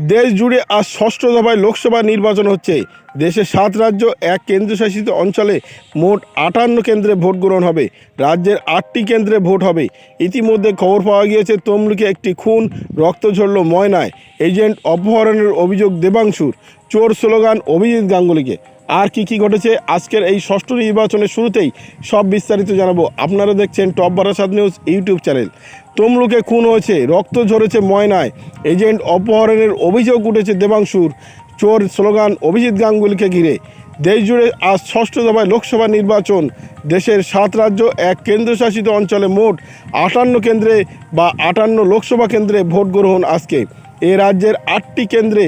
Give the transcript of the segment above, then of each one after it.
দেশ জুড়ে আজ ষষ্ঠ দফায় লোকসভা নির্বাচন হচ্ছে। দেশের সাত রাজ্য, এক কেন্দ্রশাসিত অঞ্চলে মোট আটান্ন কেন্দ্রে ভোট গ্রহণ হবে। রাজ্যের আটটি কেন্দ্রে ভোট হবে। ইতিমধ্যে খবর পাওয়া গিয়েছে, তমলুকে একটি খুন, রক্ত ঝরল ময়নায়। এজেন্ট অপহরণের অভিযোগ দেবাংশুর। চোর স্লোগান অভিজিৎ গাঙ্গুলিকে। আর কি কি ঘটেছে আজকের এই ষষ্ঠ নির্বাচনের শুরুতেই সব বিস্তারিত জানাব। আপনারা দেখছেন top Barasat news YouTube channel. তমলুকে খুন হয়েছে, রক্ত ঝরেছে ময়নায়। এজেন্ট অপহরণের অভিযোগ উঠেছে দেবাংশুর। চোর স্লোগান, অভিজিৎ গাঙ্গুলিকে ঘিরে। দেশ জুড়ে আজ ষষ্ঠ দফায় লোকসভা নির্বাচন। দেশের সাত রাজ্য, এক কেন্দ্রশাসিত অঞ্চলে মোট আটান্ন কেন্দ্রে বা আটান্ন লোকসভা কেন্দ্রে ভোট গ্রহণ আজকে। এ রাজ্যের আটটি কেন্দ্রে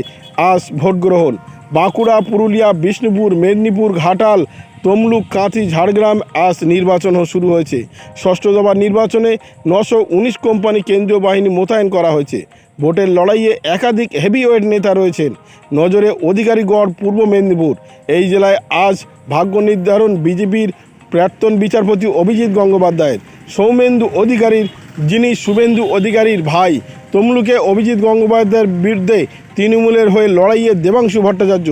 আজ ভোট গ্রহণ বাঁকুড়া, পুরুলিয়া, বিষ্ণুপুর, মেদিনীপুর, ঘাটাল, তমলুক, কাঁথি, ঝাড়গ্রাম আজ নির্বাচন শুরু হয়েছে। ষষ্ঠ দফার নির্বাচনে নশো উনিশ কোম্পানি কেন্দ্রীয় বাহিনী মোতায়েন করা হয়েছে। ভোটের লড়াইয়ে একাধিক হেভিওয়েট নেতা রয়েছেন। নজরে অধিকারীগড়, পূর্ব মেদিনীপুর। এই জেলায় আজ ভাগ্য নির্ধারণ বিজেপির প্রাক্তন বিচারপতি অভিজিৎ গঙ্গোপাধ্যায়ের। সৌমেন্দু অধিকারীর যিনি শুভেন্দু অধিকারীর ভাই, তমলুকে অভিজিৎ গঙ্গোপাধ্যায়ের বিরুদ্ধে তৃণমূলের হয়ে লড়াইয়ে দেবাংশু ভট্টাচার্য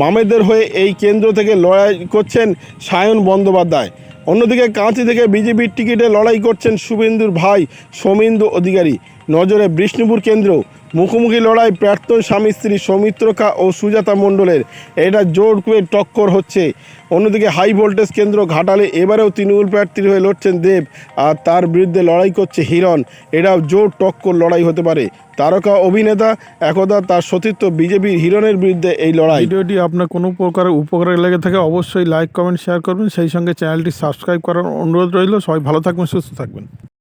বামেদের হয়ে এই কেন্দ্র থেকে লড়াই করছেন সায়ন বন্দ্যোপাধ্যায়। অন্যদিকে কাঁচি থেকে বিজেপির টিকিটে লড়াই করছেন শুভেন্দুর ভাই সৌমেন্দু অধিকারী। নজরে বিষ্ণুপুর কেন্দ্র মুখোমুখি লড়াই প্রাক্তন স্বামী স্ত্রী সৌমিত্রকা ও সুজাতা মণ্ডলের। এটা জোর করে টক্কর হচ্ছে। অন্যদিকে হাই ভোল্টেজ কেন্দ্র ঘাটালে এবারেও তৃণমূল প্রার্থীর হয়ে লড়ছেন দেব আর তার বিরুদ্ধে লড়াই করছে হিরণ। এটাও জোর টক্কর লড়াই হতে পারে। তারকা, অভিনেতা, একদা তার সতীর্থ বিজেপির হিরণের বিরুদ্ধে এই লড়াই। ভিডিওটি আপনার কোনো প্রকার উপকারে লেগে থাকে অবশ্যই লাইক, কমেন্ট, শেয়ার করবেন। সেই সঙ্গে চ্যানেলটি সাবস্ক্রাইব করার অনুরোধ রইল। সবাই ভালো থাকবেন, সুস্থ থাকবেন।